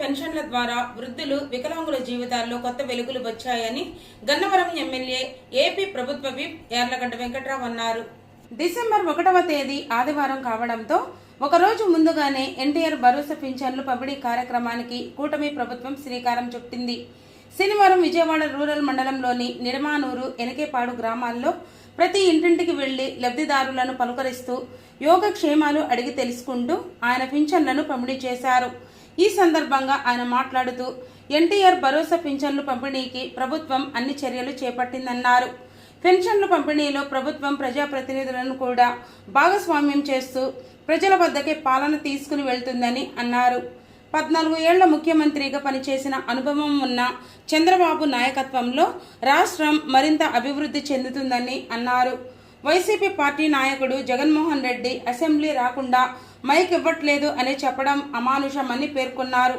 పెన్షన్ల ద్వారా వృద్ధులు వికలాంగుల జీవితాల్లో కొత్త వెలుగులు వచ్చాయని గన్నవరం ఎమ్మెల్యే ఏపీ ప్రభుత్వ విప్ యార్లగడ్డ వెంకట్రావు అన్నారు. డిసెంబర్ ఒకటవ తేదీ ఆదివారం కావడంతో ఒకరోజు ముందుగానే ఎన్టీఆర్ భరోసా పింఛన్లు పంపిణీ కార్యక్రమానికి కూటమి ప్రభుత్వం శ్రీకారం చుట్టింది. శనివారం విజయవాడ రూరల్ మండలంలోని నిర్మానూరు ఎనకేపాడు గ్రామాల్లో ప్రతి ఇంటింటికి వెళ్ళి లబ్ధిదారులను పలుకరిస్తూ యోగక్షేమాలు అడిగి తెలుసుకుంటూ ఆయన పింఛన్లను పంపిణీ చేశారు. ఈ సందర్భంగా ఆయన మాట్లాడుతూ ఎన్టీఆర్ భరోసా పింఛన్లు పంపిణీకి ప్రభుత్వం అన్ని చర్యలు చేపట్టిందన్నారు. పెన్షన్ల పంపిణీలో ప్రభుత్వం ప్రజాప్రతినిధులను కూడా భాగస్వామ్యం చేస్తూ ప్రజల వద్దకే పాలన తీసుకుని వెళ్తుందని అన్నారు. పద్నాలుగు ఏళ్ళ ముఖ్యమంత్రిగా పనిచేసిన అనుభవం ఉన్న చంద్రబాబు నాయకత్వంలో రాష్ట్రం మరింత అభివృద్ధి చెందుతుందని అన్నారు. వైసీపీ పార్టీ నాయకుడు జగన్మోహన్ రెడ్డి అసెంబ్లీ రాకుండా మైక్ ఇవ్వట్లేదు అని చెప్పడం అమానుషమని పేర్కొన్నారు.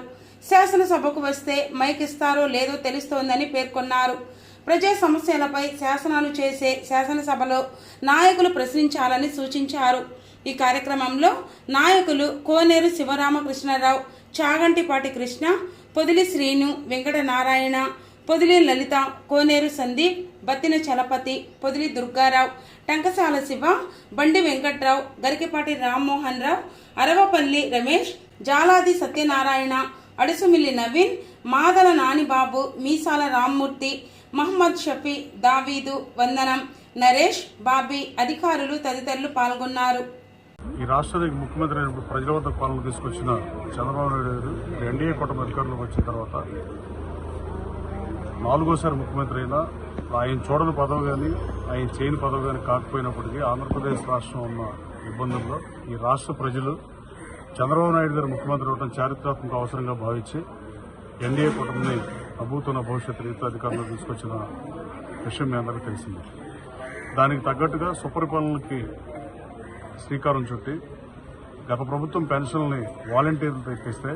శాసనసభకు వస్తే మైక్ ఇస్తారో లేదో తెలుస్తోందని పేర్కొన్నారు. ప్రజా సమస్యలపై శాసనాలు చేసే శాసనసభలో నాయకులు ప్రశ్నించాలని సూచించారు. ఈ కార్యక్రమంలో నాయకులు కోనేరు శివరామకృష్ణరావు చాగంటిపాటి కృష్ణ పొదిలి శ్రీను వెంకట నారాయణ పొదిలి లలిత కోనేరు సందీప్ బత్తిన చలపతి పొదిలి దుర్గారావు టంకసాల శివ బండి వెంకట్రావు గరికపాటి రామ్మోహన్ రావు అరవపల్లి రమేష్ జాలాది సత్యనారాయణ అడుసుమిల్లి నవీన్ మాదల నానిబాబు మీసాల రామ్మూర్తి మహమ్మద్ షఫీ దావీదు వందనం నరేష్ బాబీ అధికారులు తదితరులు పాల్గొన్నారు. ఈ రాష్ట్రానికి ముఖ్యమంత్రి అయినప్పుడు ప్రజల వద్ద పాలన తీసుకొచ్చిన చంద్రబాబు నాయుడు గారు ఎన్డీఏ కూటమి అధికారంలోకి వచ్చిన తర్వాత నాలుగోసారి ముఖ్యమంత్రి అయినా ఆయన చూడని పదవి కానీ ఆయన చేయని పదవి కానీ కాకపోయినప్పటికీ ఆంధ్రప్రదేశ్ రాష్ట్రం ఉన్న ఇబ్బందుల్లో ఈ రాష్ట్ర ప్రజలు చంద్రబాబు నాయుడు గారు ముఖ్యమంత్రి అవడం చారిత్రాత్మక అవసరంగా భావించి ఎన్డీఏ కూటమిని అభూతున్న భవిష్యత్తు రీతిలో అధికారంలో తీసుకొచ్చిన విషయం మీ అందరికీ తెలిసింది. దానికి తగ్గట్టుగా సుపరిపాలనకి శ్రీకారం చుట్టి గత ప్రభుత్వం పెన్షన్ని వాలంటీర్లతో ఎక్కిస్తే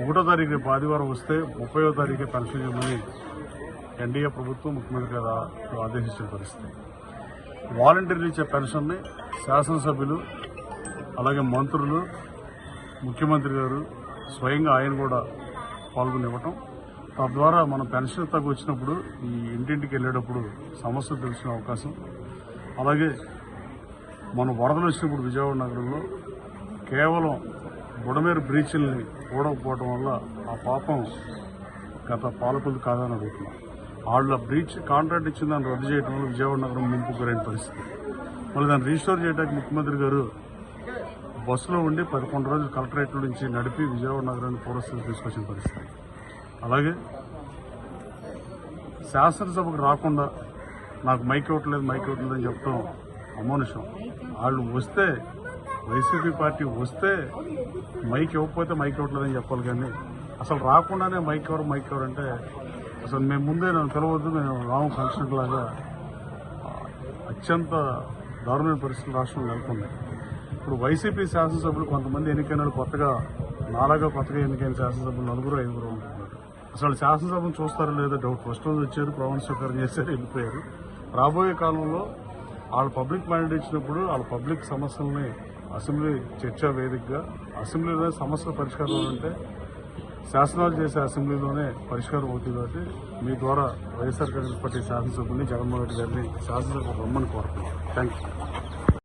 ఒకటో తారీఖు రేపు ఆదివారం వస్తే ముప్పయో తారీఖే పెన్షన్ ఇవ్వమని ఎన్డీఏ ప్రభుత్వం ముఖ్యమంత్రి గారు ఆదేశించిన పరిస్థితి. వాలంటీర్లు ఇచ్చే పెన్షన్ని శాసనసభ్యులు అలాగే మంత్రులు ముఖ్యమంత్రి గారు స్వయంగా ఆయన కూడా పాల్గొని ఇవ్వటం తద్వారా మనం పెన్షన్ తగ్గు వచ్చినప్పుడు ఈ ఇంటింటికి వెళ్ళేటప్పుడు సమస్య తెలిసిన అవకాశం. అలాగే మనం వరదలు వచ్చినప్పుడు విజయవాడ నగరంలో కేవలం బుడమేరు బ్రీచ్ల్ని ఓడకపోవడం వల్ల ఆ పాపం గత పాలకులు కాదని అడుగుతున్నాం. వాళ్ళ బ్రీచ్ కాంట్రాక్ట్ ఇచ్చిన దాన్ని రద్దు చేయడం వల్ల విజయవాడ నగరం ముంపు గురైన పరిస్థితి. మళ్ళీ దాన్ని రీస్టోర్ చేయడానికి ముఖ్యమంత్రి గారు బస్సులో ఉండి పదకొండు రోజులు కలెక్టరేట్ నుంచి నడిపి విజయవాడ నగరాన్ని పూర్వస్థితి తీసుకొచ్చిన పరిస్థితి. అలాగే శాసనసభకు రాకుండా నాకు మైక్ ఇవ్వట్లేదు మైక్ ఇవ్వట్లేదు అని చెప్పడం అమానుషం వాళ్ళు వస్తే వైసీపీ పార్టీ వస్తే మైక్ ఇవ్వకపోతే మైక్ ఇవ్వట్లేదని చెప్పాలి కానీ అసలు రాకుండానే మైక్ ఎవరు మైక్ ఎవరు అంటే అసలు మేము ముందే నన్ను పిలవద్దు మేము రాము ఫంక్షన్ లాగా అత్యంత దారుణమైన పరిస్థితులు రాష్ట్రంలో నెలకొన్నాయి. ఇప్పుడు వైసీపీ శాసనసభ్యులు కొంతమంది ఎన్నికైన వాళ్ళు కొత్తగా నాలాగా కొత్తగా ఎన్నికైన శాసనసభ్యులు నలుగురు ఐదుగురు ఉంటున్నారు. అసలు శాసనసభను చూస్తారో లేదో డౌట్ ఫస్ట్ రోజు వచ్చారు ప్రమాణ స్వీకారం చేశారు వెళ్ళిపోయారు. రాబోయే కాలంలో వాళ్ళు పబ్లిక్ మైండ్ ఇచ్చినప్పుడు వాళ్ళ పబ్లిక్ సమస్యల్ని అసెంబ్లీ చర్చా వేదికగా అసెంబ్లీలో సమస్యల పరిష్కారం అంటే శాసనాలు చేసే అసెంబ్లీలోనే పరిష్కారం అవుతుంది కాబట్టి మీ ద్వారా వైఎస్ఆర్ కాంగ్రెస్ పార్టీ శాసనసభ్యుని జగన్మోహన్ రెడ్డి గారిని శాసనసభ రమ్మని కోరుతున్నాను థ్యాంక్ యూ